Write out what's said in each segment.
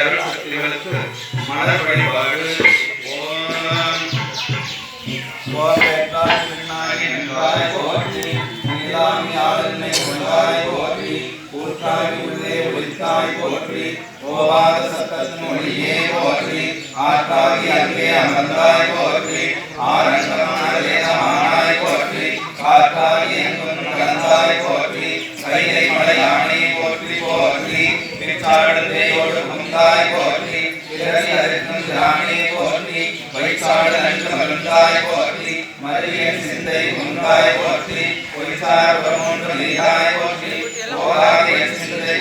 பக்திகளுக்கு மலர் வழிபாடு ஓம் ஓம் வேட்டாய் விண்ணாய் நின்றாய் போற்றி நீலாமி ஆளுமை கொண்டாய் போற்றி கூட்டாய் உள்ளே ஒளித்தாய் போற்றி ஓவாத சத்தத்தின் ஒளியே போற்றி ஆற்றாகி அங்கே அமர்ந்தாய் போற்றி ஆரங்கமான வேதமானாய் போற்றி காற்றாகி எங்கும் நடந்தாய் போற்றி பிற்சாடத்தையோடு குந்தாய் போற்றி பிறவி அறுக்கும் திராணே போற்றி வைசாடு நன்று மருந்தாய் போற்றி மரியன் சிந்தை போற்றி பொய்சார் நீதாய் போற்றி சிந்தை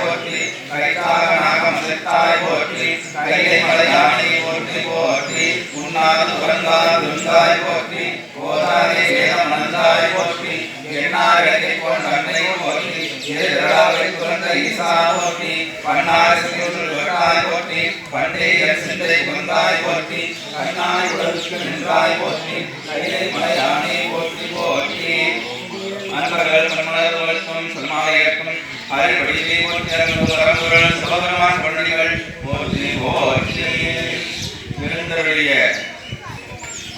போற்றி கைதாக நாகம் செத்தாய் போற்றி கைலை போற்றி போற்றி உண்ணாது உறங்காது போற்றி வேதம் நந்தாய் போற்றி அன்னை போற்றி துறந்த ஈசா போற்றி பன்னாறு சிறுவட்டாய் போற்றி பண்டைய சிந்தை குந்தாய் போற்றி கண்ணாய் உடலுக்கு நின்றாய் போற்றி கைலை மலையானே போற்றி போற்றி அன்பர்கள் மன்மலர்களுக்கும் சன்மாலையருக்கும் அறிவடிவே போற்றியரங்குரல் பொன்னடிகள் போற்றி போற்றி.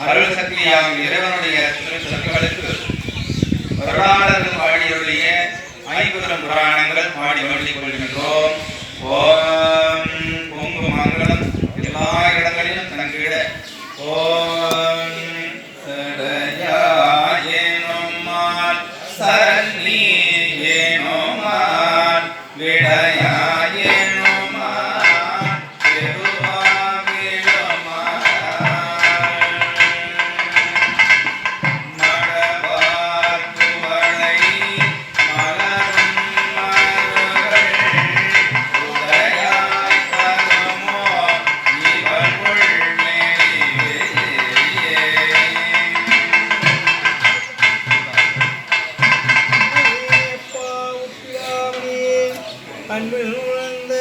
அருள் இறைவனுடைய வருடாளர்கள் பாடியுடைய ஐம்பது புராணங்கள் பாடி வேண்டிக் கொள்கின்றோம். ॐ कुङ्कुमाङ्गलम् அன்பில் உணர்ந்த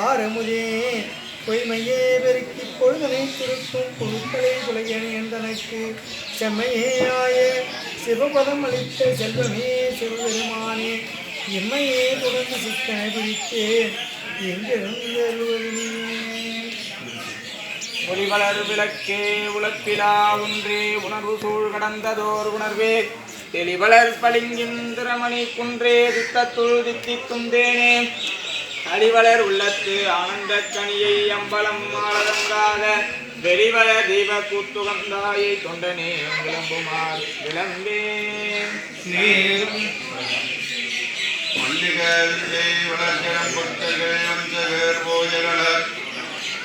ஆரமுதே பொய்மையே பெருக்கி பொழுதனை திருக்கும் பொருட்களை குலையணி என்றனக்கு செம்மையே ஆய. சிவபதம் அளித்த செல்வமே சிவபெருமானே எம்மையே தொடர்ந்து சிக்கனை பிடித்தேன் எங்கிருந்து ஒளிவளர் விளக்கே உலப்பிலா ஒன்றே உணர்வு சூழ் கடந்ததோர் உணர்வே. தெளிவளர் பளிங்கின் குன்றே தித்தத்துள் தித்திக்கும் தேனே. அடிவளர் உள்ளத்து ஆனந்த கனியை அம்பலம் ஆளதங்காத வெளிவளர் தெய்வ கூத்துகந்தாயை தொண்டனே விளம்புமார் விளம்பே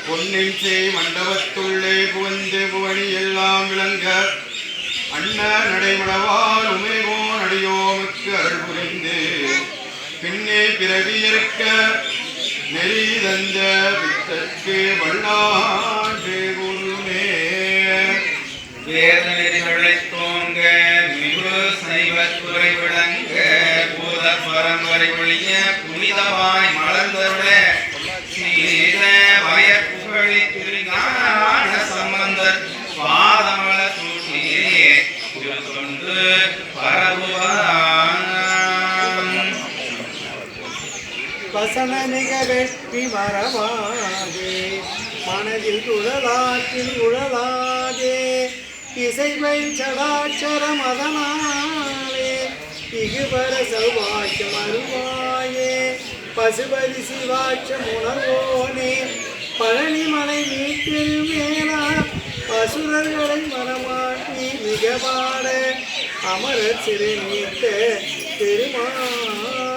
பொன்னின் செய் மண்டபத்துள்ளே புகுந்து புவனி எல்லாம் விளங்க அண்ண நடைமடவால் உமைவோ நடியோமுக்கு அருள் புரிந்து. பின்னே பிறவி இருக்க நெறி தந்த பித்தற்கு வல்லாண்டு குருமே வேதநெறிகளை தோங்க மிகு சைவத்துறை விளங்க பூத பரம்பரை ஒழிய புனிதமாய் மலர்ந்தருள சீர வய திருஞான சம்பந்தர் பாதமல சூட்டியே வசன மிக வெற்றி மரபாதே மனதில் குழலாற்றில் உழலாதே இசைவை சடாச்சரம் அதனாலே இகுபர சௌபாக்கியம் அருவாயே பசுபதி சிவாட்சம் உணர்வோனே பழனிமலை மீட்டில் மேலா அசுரர்களை மரமாட்டி மிக பாட அமரர் சிறு நீத்த பெருமாள்